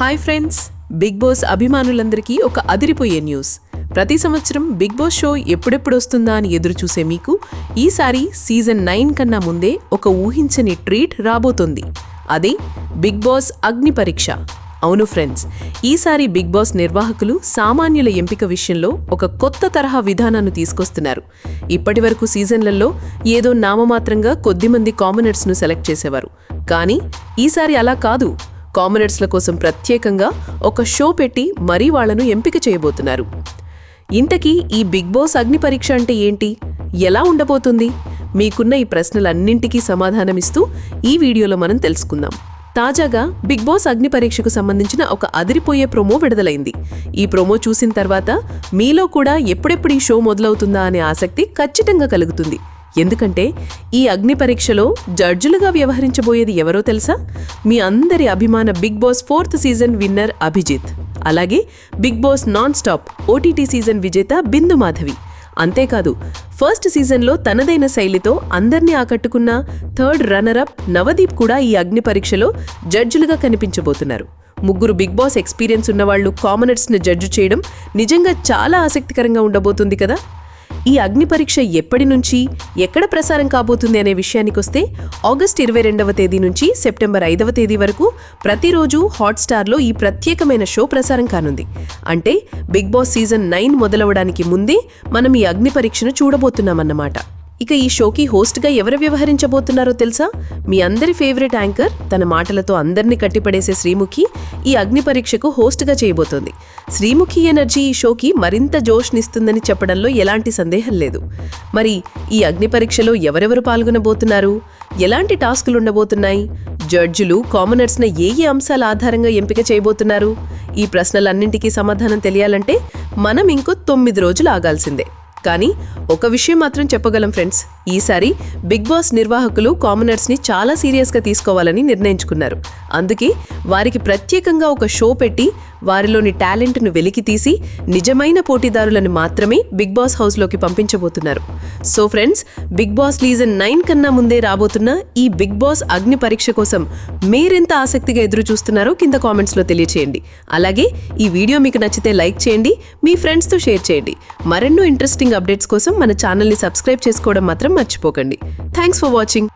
Hi friends Bigg boss అభిమానులందరికీ ఒక అదిరిపోయే న్యూస్. ప్రతి సంవత్సరం బిగ్ బాస్ షో ఎప్పుడెప్పుడు వస్తుందా అని ఎదురు చూసే మీకు ఈసారి సీజన్ నైన్ కన్నా ముందే ఒక ఊహించని ట్రీట్ రాబోతోంది. అదే బిగ్ బాస్ అగ్ని పరీక్ష. అవును ఫ్రెండ్స్ ఈసారి బిగ్ బాస్ నిర్వాహకులు సామాన్యుల ఎంపిక విషయంలో ఒక కొత్త తరహా విధానాన్ని తీసుకొస్తున్నారు. ఇప్పటి వరకు సీజన్లలో ఏదో నామమాత్రంగా కొద్దిమంది కామనర్స్ను సెలెక్ట్ చేసేవారు. కానీ ఈసారి అలా కాదు. కామనర్స్ల కోసం ప్రత్యేకంగా ఒక షో పెట్టి మరీ వాళ్ళను ఎంపిక చేయబోతున్నారు. ఇంతకీ ఈ బిగ్ బాస్ అగ్ని పరీక్ష అంటే ఏంటి? ఎలా ఉండబోతుంది? మీకున్న ఈ ప్రశ్నలన్నింటికీ సమాధానమిస్తూ ఈ వీడియోలో మనం తెలుసుకుందాం. తాజాగా బిగ్ బాస్ అగ్ని పరీక్షకు సంబంధించిన ఒక అదిరిపోయే ప్రోమో విడుదలైంది. ఈ ప్రోమో చూసిన తర్వాత మీలో కూడా ఎప్పుడెప్పుడు ఈ షో మొదలవుతుందా అనే ఆసక్తి ఖచ్చితంగా కలుగుతుంది. ఎందుకంటే ఈ అగ్ని పరీక్షలో జడ్జులుగా వ్యవహరించబోయేది ఎవరో తెలుసా? మీ అందరి అభిమాన Bigg Boss fourth season winner Abhijeet. అలాగే Bigg Boss non stop OTT season విజేత బిందు మాధవి. అంతేకాదు ఫస్ట్ సీజన్లో తనదైన శైలితో అందర్నీ ఆకట్టుకున్న థర్డ్ రన్నరప్ నవదీప్ కూడా ఈ అగ్ని పరీక్షలో జడ్జులుగా కనిపించబోతున్నారు. ముగ్గురు బిగ్ బాస్ ఎక్స్పీరియన్స్ ఉన్నవాళ్ళు కామనర్స్ని జడ్జు చేయడం నిజంగా చాలా ఆసక్తికరంగా ఉండబోతుంది కదా? ఈ అగ్ని పరీక్ష ఎప్పటి నుంచి ఎక్కడ ప్రసారం కాబోతుంది అనే విషయానికొస్తే ఆగస్ట్ ఇరవై రెండవ తేదీ నుంచి సెప్టెంబర్ ఐదవ తేదీ వరకు ప్రతిరోజు హాట్స్టార్లో ఈ ప్రత్యేకమైన షో ప్రసారం కానుంది. అంటే బిగ్ బాస్ సీజన్ నైన్ మొదలవడానికి ముందే మనం ఈ అగ్ని పరీక్షను చూడబోతున్నామన్నమాట. ఇక ఈ షోకి హోస్ట్గా ఎవరు వ్యవహరించబోతున్నారో తెలుసా? మీ అందరి ఫేవరెట్ యాంకర్ తన మాటలతో అందరినీ కట్టిపడేసే శ్రీముఖి ఈ అగ్ని పరీక్షకు హోస్ట్గా చేయబోతోంది. శ్రీముఖి ఎనర్జీ ఈ షోకి మరింత జోష్నిస్తుందని చెప్పడంలో ఎలాంటి సందేహం లేదు. మరి ఈ అగ్ని పరీక్షలో ఎవరెవరు పాల్గొనబోతున్నారు? ఎలాంటి టాస్కులు ఉండబోతున్నాయి జడ్జులు కామనర్స్న ఏ ఏ అంశాల ఆధారంగా ఎంపిక చేయబోతున్నారు? ఈ ప్రశ్నలన్నింటికీ సమాధానం తెలియాలంటే మనం ఇంకో తొమ్మిది రోజులు ఆగాల్సిందే. కానీ ఒక విషయం మాత్రం చెప్పగలం ఫ్రెండ్స్. ఈసారి బిగ్ బాస్ నిర్వాహకులు కామనర్స్ని చాలా సీరియస్గా తీసుకోవాలని నిర్ణయించుకున్నారు. అందుకే వారికి ప్రత్యేకంగా ఒక షో పెట్టి వారిలోని టాలెంట్ను వెలికితీసి నిజమైన పోటీదారులను మాత్రమే బిగ్ బాస్ హౌస్లోకి పంపించబోతున్నారు. So friends Bigg Boss season nine కన్నా ముందే రాబోతున్న ఈ బిగ్ బాస్ అగ్ని పరీక్ష కోసం మీరెంత ఆసక్తిగా ఎదురు చూస్తున్నారో కింద కామెంట్స్లో తెలియచేయండి. అలాగే ఈ వీడియో మీకు నచ్చితే లైక్ చేయండి మీ ఫ్రెండ్స్తో షేర్ చేయండి. మరెన్నో ఇంట్రెస్టింగ్ అప్డేట్స్ కోసం మన ఛానల్ని సబ్స్క్రైబ్ చేసుకోవడం మాత్రం మర్చిపోకండి. Thanks for watching.